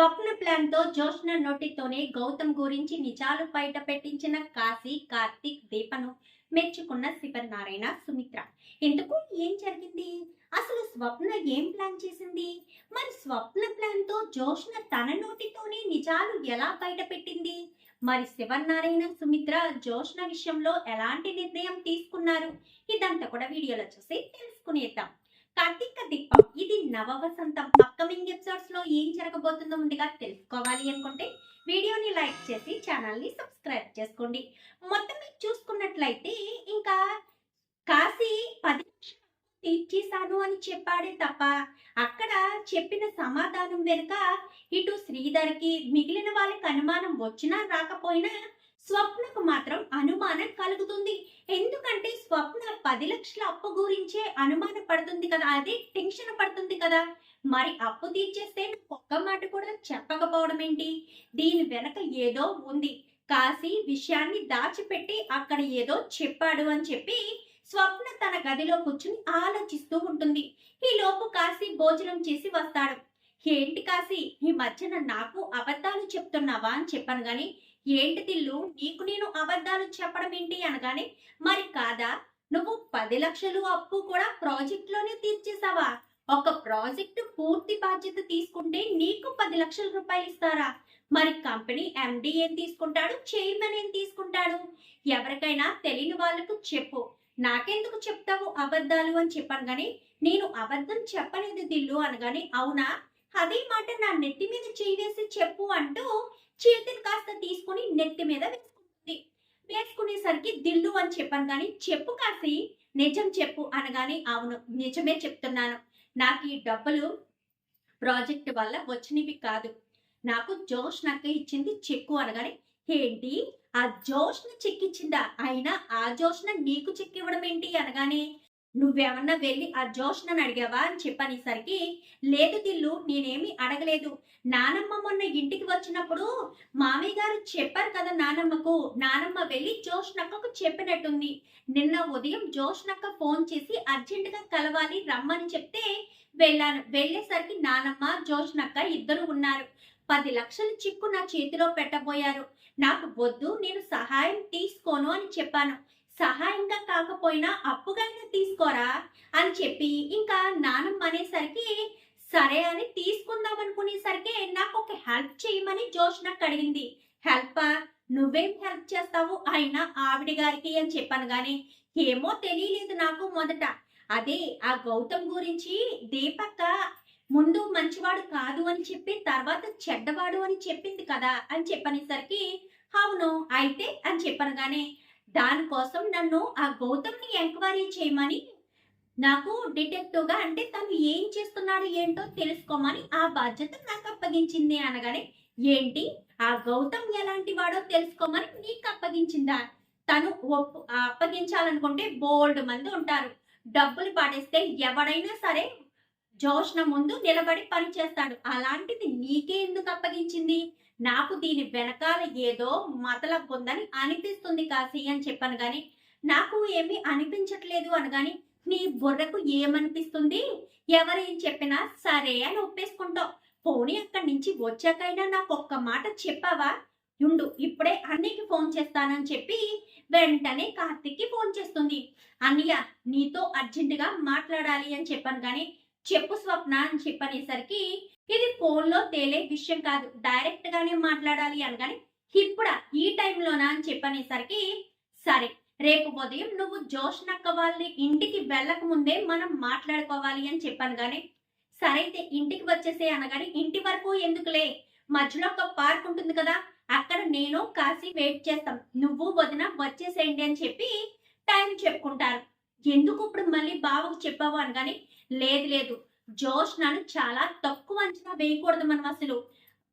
స్వప్న ప్లాన్తో జోష్న నోటితోనే గౌతమ్ గురించి నిజాలు బయట పెట్టించిన కాశీ కార్తీక్ దీపను మెచ్చుకున్న శివనారాయణ సుమిత్ర. ఎందుకు? ఏం జరిగింది? అసలు స్వప్న ఏం ప్లాన్ చేసింది? మరి స్వప్న ప్లాన్తో జోష్న తన నోటితోనే నిజాలు ఎలా బయట పెట్టింది? మరి శివనారాయణ సుమిత్ర జోష్న విషయంలో ఎలాంటి నిర్ణయం తీసుకున్నారు? ఇదంతా కూడా వీడియోలో చూసి తెలుసుకునేద్దాం. కార్తీక దీపం ఇది నవవసంతం అప్కమింగ్ ఎపిసోడ్స్లో ఏం జరగబోతుందో ముందుగా తెలుసుకోవాలి అనుకుంటే వీడియోని లైక్ చేసి ఛానల్ని సబ్స్క్రైబ్ చేసుకోండి. మొత్తం మీరు చూసుకున్నట్లయితే ఇంకా కాశీ పది తీర్చేశాను అని చెప్పాడే తప్ప అక్కడ చెప్పిన సమాధానం వెనుక ఇటు శ్రీధర్కి మిగిలిన వాళ్ళకి అనుమానం వచ్చినా రాకపోయినా స్వప్నకు మాత్రం అనుమానం కలుగుతుంది. ఎందుకంటే స్వప్న పది లక్షల అప్పు గురించే అనుమాన పడుతుంది కదా. అది టెన్షన్ పడుతుంది కదా. మరి అప్పు తీర్చేస్తే ఒక్క మాట కూడా చెప్పకపోవడం ఏంటి? దీని వెనక ఏదో ఉంది. కాశీ విషయాన్ని దాచిపెట్టి అక్కడ ఏదో చెప్పాడు అని చెప్పి స్వప్న తన గదిలో కూర్చుని ఆలోచిస్తూ ఉంటుంది. ఈ లోపు కాశీ భోజనం చేసి వస్తాడు. ఏంటి కాశీ? ఈ మధ్యన నాకు అబద్ధాలు చెప్తున్నావా? అని చెప్పాను కానీ ఏంటి తిల్లు? నీకు నేను అబద్ధాలు చెప్పడం ఏంటి అనగానే మరి కాదా? నువ్వు పది లక్షలు అప్పు కూడా ప్రాజెక్ట్లోనే తీర్చేసావా ఒక ప్రాజెక్టు పూర్తి బాధ్యత తీసుకుంటే నీకు పది లక్షల రూపాయలు ఇస్తారా? మరి కంపెనీ ఎండి ఏం తీసుకుంటాడు? చైర్మన్ ఏం తీసుకుంటాడు? ఎవరికైనా తెలియని వాళ్ళకు చెప్పు. నాకెందుకు చెప్తావు అబద్ధాలు అని చెప్పాను కానీ నేను అబద్ధం చెప్పలేదు దిల్లు అనగానే అవునా? అదే మాట నా నెత్తి మీద చేయి వేసి చెప్పు అంటూ చేతిని కాస్త తీసుకుని నెత్తి మీద వేసుకుంటుంది. వేసుకునేసరికి దిల్లు అని చెప్పాను కానీ చెప్పు కాసి నిజం చెప్పు అనగానే అవును నిజమే చెప్తున్నాను. నాకు ఈ డబ్బులు ప్రాజెక్ట్ వల్ల వచ్చినవి కాదు. నాకు జోష్ నాకు ఇచ్చింది చెక్కు అనగానే ఏంటి? ఆ జోష్ను చెక్ ఇచ్చిందా అయినా ఆ జోష్న నీకు చెక్కివ్వడం ఏంటి అనగానే నువ్వేమన్నా వెళ్ళి ఆ జోష్నని అడిగావా అని చెప్పనేసరికి లేదు తిల్లు నేనేమి అడగలేదు. నానమ్మ మొన్న ఇంటికి వచ్చినప్పుడు మామయ్య గారు చెప్పారు కదా నానమ్మకు నానమ్మ వెళ్ళి జోష్నక్కకు చెప్పినట్టుంది. నిన్న ఉదయం జోష్నక్క ఫోన్ చేసి అర్జెంటుగా కలవాలి రమ్మని చెప్తే వెళ్ళాను. వెళ్ళేసరికి నానమ్మ జోష్నక్క ఇద్దరు ఉన్నారు. పది లక్షల చిక్కు నా చేతిలో పెట్టబోయారు. నాకు వద్దు నేను సహాయం తీసుకోను అని చెప్పాను. సహాయంగా కాకపోయినా అప్పుగైనా తీసుకోరా అని చెప్పి ఇంకా నానమ్మ అనేసరికి సరే అని తీసుకుందాం అనుకునేసరికి నాకు ఒక హెల్ప్ చేయమని జోష్ నాకు అడిగింది. హెల్ప్? నువ్వేం హెల్ప్ చేస్తావు? ఆయన ఆవిడ గారికి అని చెప్పాను కానీ ఏమో తెలియలేదు నాకు మొదట. అదే ఆ గౌతమ్ గురించి దీపక్క ముందు మంచివాడు కాదు అని చెప్పి తర్వాత చెడ్డవాడు అని చెప్పింది కదా అని చెప్పనేసరికి అవును అయితే అని చెప్పాను కానీ దానికోసం నన్ను ఆ గౌతమ్ని ఎంక్వైరీ చేయమని నాకు డిటెక్టివ్గా అంటే తను ఏం చేస్తున్నాడు ఏంటో తెలుసుకోమని ఆ బాధ్యత నాకు అప్పగించింది అనగానే ఏంటి? ఆ గౌతమ్ ఎలాంటి వాడో తెలుసుకోమని నీకు అప్పగించిందా? తను ఒప్పు అప్పగించాలనుకుంటే బోల్డ్ మంది ఉంటారు. డబ్బులు పాడేస్తే ఎవడైనా సరే జోష్ణ ముందు నిలబడి పనిచేస్తాడు అలాంటిది నీకే ఎందుకు అప్పగించింది? నాకు దీని వెనకాల ఏదో మతలబ్ ఉందని అనిపిస్తుంది కాశీ అని చెప్పాను గాని నాకు ఏమీ అనిపించట్లేదు అనగాని నీ బుర్రకు ఏమనిపిస్తుంది? ఎవరేం చెప్పినా సరే అని ఒప్పేసుకుంటావు. పోనీ అక్కడి నుంచి వచ్చాకైనా నాకు ఒక్క మాట చెప్పావా? ఉండు ఇప్పుడే అన్నయ్యకి ఫోన్ చేస్తానని చెప్పి వెంటనే కార్తిక్కి ఫోన్ చేస్తుంది. అన్నయ్య నీతో అర్జెంటుగా మాట్లాడాలి అని చెప్పాను కానీ చెప్పు స్వప్న అని చెప్పనేసరికి ఇది ఫోన్లో తేలే విషయం కాదు. డైరెక్ట్ గానే మాట్లాడాలి అనగాని ఇప్పుడా ఈ టైంలోనా అని చెప్పనేసరికి సరే రేపు ఉదయం నువ్వు జోష్నక్క వాళ్ళని ఇంటికి వెళ్ళక ముందే మనం మాట్లాడుకోవాలి అని చెప్పాను కానీ సరే అయితే ఇంటికి వచ్చేసే అనగాని ఇంటి వరకు ఎందుకులే? మధ్యలో ఒక పార్క్ ఉంటుంది కదా అక్కడ నేను కాసి వెయిట్ చేస్తాం. నువ్వు వదిన వచ్చేసేయండి అని చెప్పి టైం చెప్పుకుంటారు. ఎందుకు ఇప్పుడు మళ్ళీ బావకు చెప్పావు అనగాని లేదు లేదు. జోష్ నన్ను చాలా తక్కువ అంచనా వేయకూడదు మనం అసలు.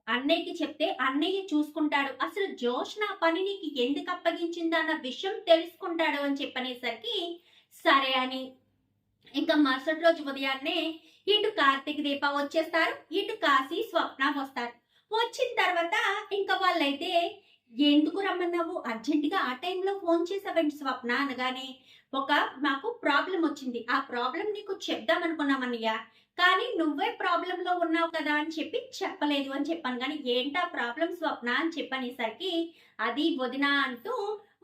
అన్నయ్యకి చెప్తే అన్నయ్య చూసుకుంటాడు. అసలు జోష్ నా పని నీకు ఎందుకు అప్పగించింది అన్న విషయం తెలుసుకుంటాడు అని చెప్పనేసరికి సరే అని. ఇంకా మరుసటి రోజు ఉదయాన్నే ఇటు కార్తీక్ దీప వచ్చేస్తారు ఇటు కాశీ స్వప్న వస్తారు. వచ్చిన తర్వాత ఇంకా వాళ్ళైతే ఎందుకు రమ్మన్నావు? అర్జెంటుగా ఆ టైంలో ఫోన్ చేసావండి స్వప్న? అనగానే ఒక మాకు ప్రాబ్లం వచ్చింది. ఆ ప్రాబ్లం నీకు చెప్దాం అనుకున్నామన్నయ్య కానీ నువ్వే ప్రాబ్లంలో ఉన్నావు కదా అని చెప్పి చెప్పలేదు అని చెప్పాను. కానీ ఏంటా ప్రాబ్లం స్వప్న అని చెప్పనేసరికి అది వదిన అంటూ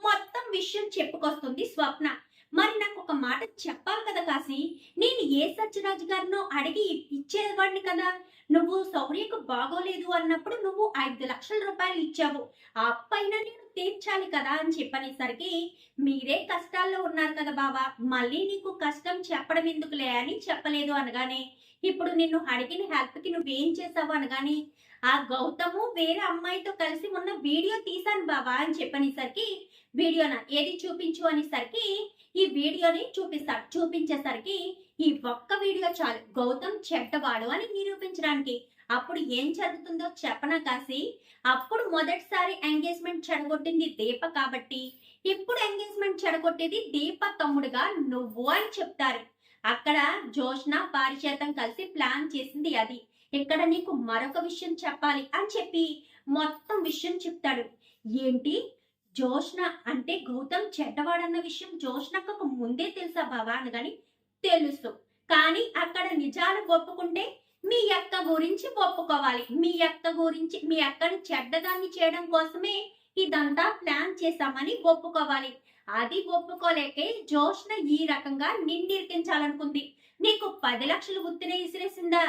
మొత్తం విషయం చెప్పుకొస్తుంది స్వప్న. మరి నాకు ఒక మాట చెప్పాలి కదా కాశీ. నేను ఏ సత్యరాజు గారినో అడిగి ఇచ్చేవాడిని కదా. నువ్వు సౌర్యకు బాగోలేదు అన్నప్పుడు నువ్వు ఐదు లక్షల రూపాయలు ఇచ్చావు. ఆ పైన నేను తీర్చాలి కదా అని చెప్పనేసరికి మీరే కష్టాల్లో ఉన్నారు కదా బావా మళ్ళీ నీకు కష్టం చెప్పడం ఎందుకులే అని చెప్పలేదు అనగానే ఇప్పుడు నిన్ను అడిగిన హెల్ప్కి నువ్వేం చేసావు అనగానే ఆ గౌతము వేరే అమ్మాయితో కలిసి ఉన్న వీడియో తీశాను బావా అని చెప్పనేసరికి వీడియోనా ఏది చూపించు అనేసరికి ఈ వీడియోని చూపిస్తాడు చూపించేసరికి ఈ ఒక్క వీడియో చాలు గౌతమ్ చెడ్డవాడు అని నిరూపించడానికి అప్పుడు ఏం జరుగుతుందో చెప్పనా కాసి అప్పుడు మొదటిసారి ఎంగేజ్మెంట్ చెడగొట్టింది దీప కాబట్టి ఇప్పుడు ఎంగేజ్మెంట్ చెడగొట్టేది దీప తమ్ముడుగా నువ్వు అని చెప్తారు. అక్కడ జోష్న పారిచేతం కలిసి ప్లాన్ చేసింది అది. ఇక్కడ నీకు మరొక విషయం చెప్పాలి అని చెప్పి మొత్తం విషయం చెప్తాడు. ఏంటి? జోష్న అంటే గౌతమ్ చెడ్డవాడన్న విషయం జోష్నకు ముందే తెలుసా బావా అని తెలుసు. కానీ అక్కడ నిజాలు ఒప్పుకుంటే మీ అక్క గురించి ఒప్పుకోవాలి. మీ అక్క గురించి మీ అక్కను చెడ్డదాన్ని చేయడం కోసమే ఇదంతా ప్లాన్ చేశామని ఒప్పుకోవాలి. అది ఒప్పుకోలేకే జోష్న ఈ రకంగా నిందిరికించాలనుకుంది నీకు పది లక్షలు గుర్తునే ఇసిరేసిందా?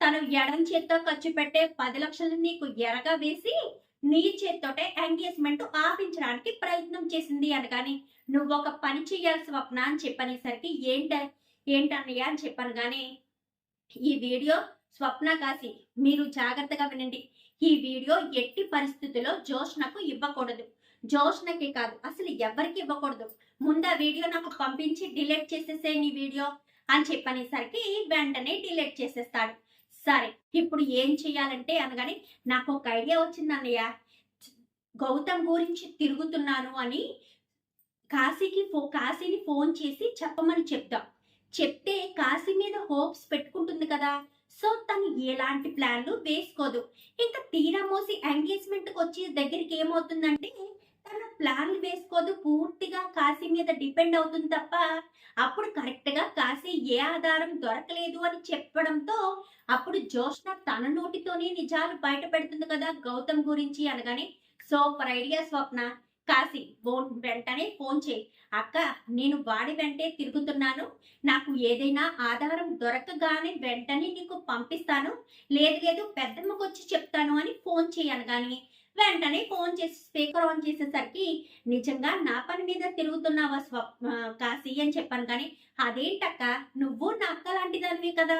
తను ఎడం చేత్తో ఖర్చు పెట్టే పది లక్షలు నీకు ఎరగా వేసి నీ చేత్తోటే ఎంగేజ్మెంట్ ఆపించడానికి ప్రయత్నం చేసింది అనగాని నువ్వు ఒక పని చేయాల్సి స్వప్న అని చెప్పనేసరికి ఏంట ఏంటన్నయ్య? అని చెప్పాను కానీ ఈ వీడియో స్వప్న కాశీ. మీరు జాగ్రత్తగా వినండి. ఈ వీడియో ఎట్టి పరిస్థితుల్లో జోష్నకు ఇవ్వకూడదు. జోష్నకే కాదు అసలు ఎవరికి ఇవ్వకూడదు? ముందు ఆ వీడియో నాకు పంపించి డిలీట్ చేసేసే నీ వీడియో అని చెప్పనేసరికి వెంటనే డిలీట్ చేసేస్తాడు. సరే ఇప్పుడు ఏం చెయ్యాలంటే అనగానే నాకు ఒక ఐడియా వచ్చింది అన్నయ్య గౌతమ్ గురించి తిరుగుతున్నాను అని కాశీకి ఫో కాశీని ఫోన్ చేసి చెప్పమని చెప్దాం. చెప్తే కాశీ మీద హోప్స్ పెట్టుకుంటుంది కదా. సో తను ఎలాంటి ప్లాన్లు వేసుకోదు. ఇంకా తీరా మోసి ఎంగేజ్మెంట్కి వచ్చి దగ్గరికి ఏమవుతుందంటే తన ప్లాన్లు వేసుకోదు పూర్తిగా కాశీ మీద డిపెండ్ అవుతుంది తప్ప అప్పుడు కరెక్ట్గా కాశీ ఏ ఆధారం దొరకలేదు అని చెప్పడంతో అప్పుడు జోష్న తన నోటితోనే నిజాలు బయట పెడుతుంది కదా గౌతమ్ గురించి అనగానే. Super idea Swapna Kashi phone వెంటనే ఫోన్ చేయి. అక్క నేను వాడి వెంటే తిరుగుతున్నాను. నాకు ఏదైనా ఆధారం దొరకగానే వెంటనే నీకు పంపిస్తాను. లేదు లేదు పెద్దమ్మకు వచ్చి చెప్తాను అని ఫోన్ చేయను కానీ వెంటనే ఫోన్ చేసి స్పీకర్ ఆన్ చేసేసరికి నిజంగా నా పని మీద తిరుగుతున్నావా స్వ ఆ, కాశీ అని చెప్పాను కానీ అదేంటక్క? నువ్వు నా అక్క లాంటిదానివి కదా.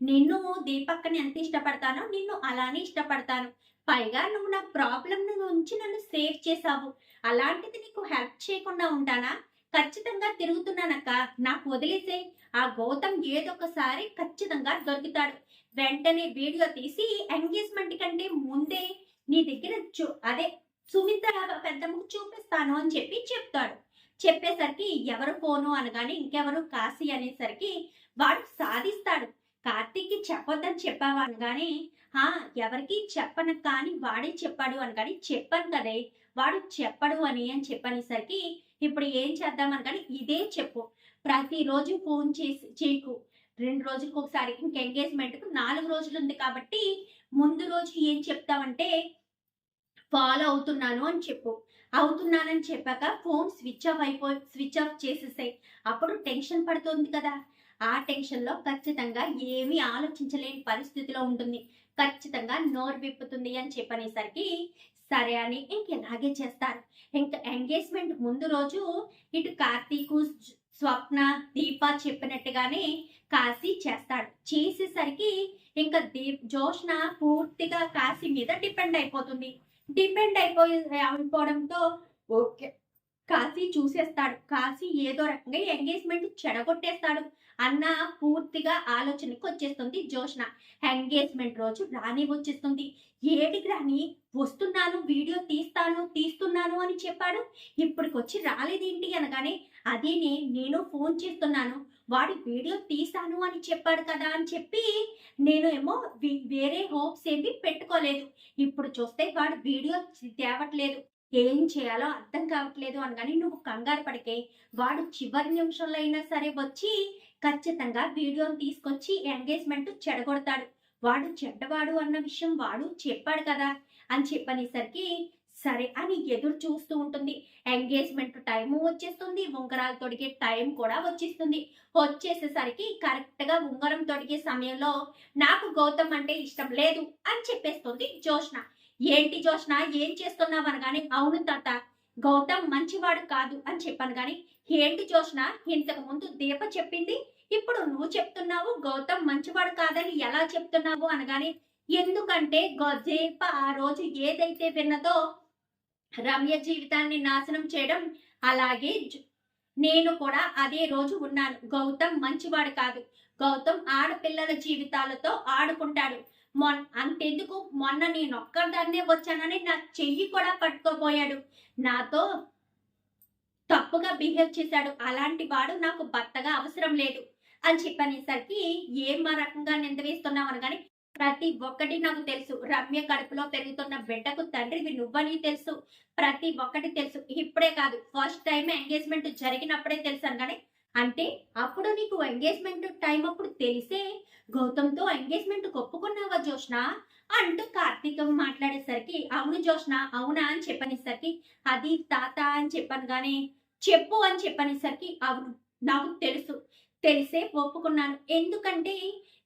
నిన్ను దీపక్కని ఎంత ఇష్టపడతానో నిన్ను అలానే ఇష్టపడతాను. పైగా నువ్వు నా ప్రాబ్లం నుంచి నన్ను సేవ్ చేసావు అలాంటిది నీకు హెల్ప్ చేయకుండా ఉంటానా ఖచ్చితంగా తిరుగుతున్నానక్క. నాకు వదిలేసే ఆ గౌతమ్ ఏదొకసారి ఖచ్చితంగా దొరుకుతాడు. వెంటనే వీడియో తీసి ఎంగేజ్మెంట్ కంటే ముందే నీ దగ్గర చూ అదే సుమిత్ర పెద్దమ్మకు చూపిస్తాను అని చెప్పి చెప్తాడు. చెప్పేసరికి ఎవరు ఫోను అనగానే ఇంకెవరు కాశీ అనేసరికి వాడు సాధిస్తాడు. కార్తీక్కి చెప్పొద్దని చెప్పావా అనగానే హా ఎవరికి చెప్పను కానీ వాడే చెప్పాడు అనగాని చెప్పాను కదే. వాడు చెప్పడు అని అని చెప్పనేసరికి ఇప్పుడు ఏం చేద్దాం అనగాని ఇదే చెప్పు. ప్రతిరోజు ఫోన్ చేసి చేయకు. రెండు రోజులకు ఒకసారి ఇంక ఎంగేజ్మెంట్కు నాలుగు రోజులు ఉంది కాబట్టి ముందు రోజు ఏం చెప్తావంటే ఫాలో అవుతున్నాను అని చెప్పు. అవుతున్నానని చెప్పాక ఫోన్ స్విచ్ ఆఫ్ అయిపో స్విచ్ ఆఫ్ చేసేసాయి. అప్పుడు టెన్షన్ పడుతుంది కదా. ఆ టెన్షన్లో ఖచ్చితంగా ఏమీ ఆలోచించలేని పరిస్థితిలో ఉంటుంది. ఖచ్చితంగా నోరు విప్పుతుంది అని చెప్పనేసరికి సరే అని ఇంక ఇలాగే చేస్తారు ఇంకా ఎంగేజ్మెంట్ ముందు రోజు ఇటు కార్తీకు స్వప్న దీప చెప్పినట్టుగానే కాశీ చేస్తాడు. చేసేసరికి ఇంకా దీప్ జోష్న పూర్తిగా కాశీ మీద డిపెండ్ అయిపోతుంది. డిపెండ్ అయిపోయి అయిపోవడంతో ఓకే. కాశీ చూసేస్తాడు. కాశీ ఏదో రకంగా ఎంగేజ్మెంట్ చెడగొట్టేస్తాడు అన్న పూర్తిగా ఆలోచనకు వచ్చేస్తుంది జోష్న ఎంగేజ్మెంట్ రోజు రాణి వచ్చేస్తుంది. ఏడికి రాని వస్తున్నాను వీడియో తీస్తాను తీస్తున్నాను అని చెప్పాడు. ఇప్పటికొచ్చి రాలేదేంటి అనగానే అదేనే నేను ఫోన్ చేస్తున్నాను. వాడి వీడియో తీసాను అని చెప్పాడు కదా అని చెప్పి నేను ఏమో వేరే హోప్స్ ఏమి పెట్టుకోలేదు. ఇప్పుడు చూస్తే వాడు వీడియో తేవట్లేదు. ఏం చేయాలో అర్థం కావట్లేదు అనగానే నువ్వు కంగారు పడికే. వాడు చివరి నిమిషంలో అయినా సరే వచ్చి ఖచ్చితంగా వీడియోని తీసుకొచ్చి ఎంగేజ్మెంట్ చెడగొడతాడు. వాడు చెడ్డవాడు అన్న విషయం వాడు చెప్పాడు కదా. అని చెప్పనేసరికి సరే అని ఎదురు చూస్తూ ఉంటుంది. ఎంగేజ్మెంట్ టైము వచ్చేస్తుంది. ఉంగరాలు తొడిగే టైం కూడా వచ్చేస్తుంది. వచ్చేసేసరికి కరెక్ట్గా ఉంగరం తొడిగే సమయంలో నాకు గౌతమ్ అంటే ఇష్టం లేదు అని చెప్పేస్తుంది జోష్న ఏంటి జోష్న? ఏం చేస్తున్నావు అనగానే అవును తాత గౌతమ్ మంచివాడు కాదు అని చెప్పాను గాని ఏంటి జోష్న? ఇంతకు ముందు దీప చెప్పింది ఇప్పుడు నువ్వు చెప్తున్నావు గౌతమ్ మంచివాడు కాదని ఎలా చెప్తున్నావు అనగానే ఎందుకంటే దీప ఆ రోజు ఏదైతే విన్నదో రమ్య జీవితాన్ని నాశనం చేయడం అలాగే నేను కూడా అదే రోజు ఉన్నాను. గౌతమ్ మంచివాడు కాదు. గౌతమ్ ఆడపిల్లల జీవితాలతో ఆడుకుంటాడు. మొన్ అంతెందుకు? మొన్న నేను ఒక్కదాన్నే వచ్చానని నా చెయ్యి కూడా పట్టుకోపోయాడు నాతో తప్పుగా బిహేవ్ చేశాడు. అలాంటి వాడు నాకు భర్తగా అవసరం లేదు అని చెప్పనేసరికి ఏం మా రకంగా నింద వేస్తున్నావు అనగానే ప్రతి ఒక్కటి నాకు తెలుసు. రమ్య కడుపులో పెరుగుతున్న బిడ్డకు తండ్రివి నువ్వని తెలుసు. ప్రతి ఒక్కటి తెలుసు. ఇప్పుడే కాదు ఫస్ట్ టైం ఎంగేజ్మెంట్ జరిగినప్పుడే తెలుసు అనగానే అంటే అప్పుడు నీకు ఎంగేజ్మెంట్ టైం అప్పుడు తెలిసే గౌతమ్తో ఎంగేజ్మెంట్ ఒప్పుకున్నావా జోష్ణ అంటూ కార్తీక్ మాట్లాడేసరికి అవును జోష్ణ అవునా? అని చెప్పనేసరికి అది తాత అని చెప్పాను కానీ చెప్పు అని చెప్పనేసరికి అవును నాకు తెలుసు తెలిసే ఒప్పుకున్నాను. ఎందుకంటే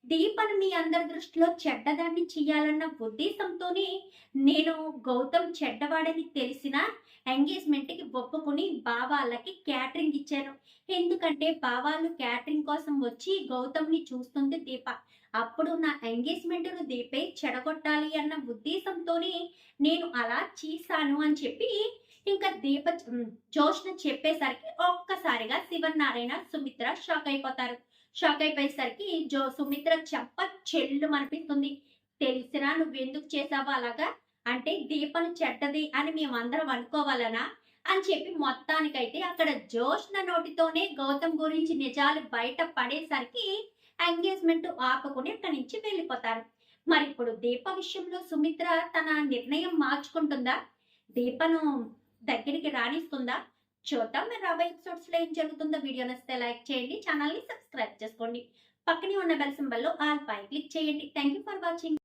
దీపను మీ అందరి దృష్టిలో చెడ్డదాన్ని చెయ్యాలన్న ఉద్దేశంతోనే నేను గౌతమ్ చెడ్డవాడని తెలిసిన ఎంగేజ్మెంట్కి ఒప్పుకుని బావాళ్ళకి క్యాటరింగ్ ఇచ్చారు. ఎందుకంటే బావాళ్ళు క్యాటరింగ్ కోసం వచ్చి గౌతమ్ని చూస్తుంది దీప. అప్పుడు నా ఎంగేజ్మెంట్ను దీపే చెడగొట్టాలి అన్న ఉద్దేశంతోనే నేను అలా చేశాను అని చెప్పి ఇంకా దీప ఉమ్, జోష్న చెప్పేసరికి ఒక్కసారిగా శివనారాయణ సుమిత్ర షాక్ అయిపోతారు. షాక్ అయిపోయేసరికి జో సుమిత్ర చెప్ప చెల్లు అనిపిస్తుంది. తెలిసినా నువ్వెందుకు చేసావా అలాగా అంటే దీపం చెడ్డది అని మేమందరం అనుకోవాలనా? అని చెప్పి మొత్తానికైతే అక్కడ జోష్న నోటితోనే గౌతమ్ గురించి నిజాలు బయట పడేసరికి ఎంగేజ్మెంట్ ఆపుకుని అక్కడి నుంచి వెళ్ళిపోతారు. మరి ఇప్పుడు దీప విషయంలో సుమిత్ర తన నిర్ణయం మార్చుకుంటుందా? దీపను దగ్గరికి రాణిస్తుందా చూద్దాం మరి రాబోయే ఎపిసోడ్స్లో ఏం జరుగుతుందో. వీడియో నచ్చితే లైక్ చేయండి ఛానల్ని సబ్స్క్రైబ్ చేసుకోండి. పక్కనే ఉన్న బెల్ సింబల్లో ఆల్ పై క్లిక్ చేయండి. Thank you for watching